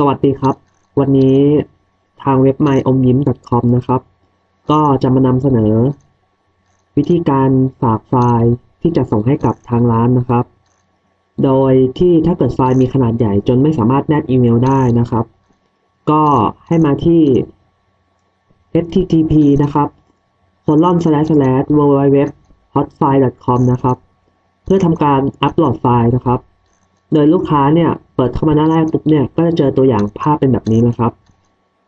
สวัสดีครับ วันนี้ทางเว็บ m y o m y i m com นะครับ ก็จะมานำเสนอ วิธีการฝากไฟล์ที่จะส่งให้กับทางร้านนะครับ โดยที่ถ้าเกิดไฟล์มีขนาดใหญ่จนไม่สามารถแนบอีเมลได้นะครับ ก็ให้มาที่ http นะครับ colon slash slash www hotfile com นะครับ เพื่อทำการอัปโหลดไฟล์นะครับ โดยลูกค้าเนี่ยเปิดเข้ามาหน้าแรกปุ๊บเนี่ยก็จะเจอตัวอย่างภาพเป็นแบบนี้นะครับ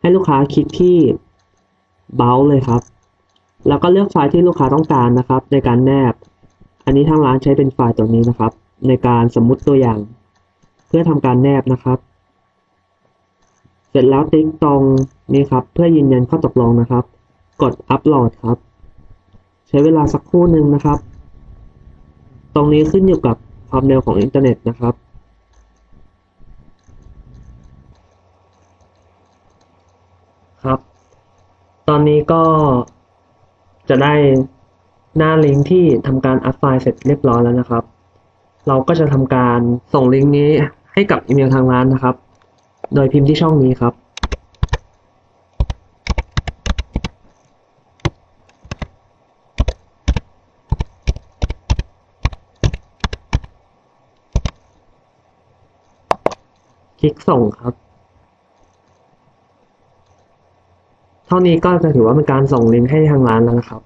ให้ลูกค้าคลิกที่ Browse เลยครับ แล้วก็เลือกไฟล์ที่ลูกค้าต้องการนะครับ ในการแนบ อันนี้ทางร้านใช้เป็นไฟล์ตัวนี้นะครับ ในการสมมุติตัวอย่าง เพื่อทำการแนบนะครับ เสร็จแล้วติ๊กตรงนี้ครับ เพื่อยืนยันข้อตกลงนะครับ กดอัปโหลดครับ ใช้เวลาสักครู่หนึ่งนะครับ ตรงนี้ขึ้นอยู่กับความเร็วของอินเทอร์เน็ตนะครับ ครับ ตอนนี้ก็จะได้หน้าลิงก์ที่ทำการอัพไฟล์เสร็จเรียบร้อยแล้วนะครับ เราก็จะทำการส่งลิงก์นี้ให้กับอีเมลทางร้านนะครับ โดยพิมพ์ที่ช่องนี้ครับ คลิกส่งครับ เท่านี้ก็จะถือว่าเป็นการส่งลิงก์ให้ทางร้านแล้วนะครับ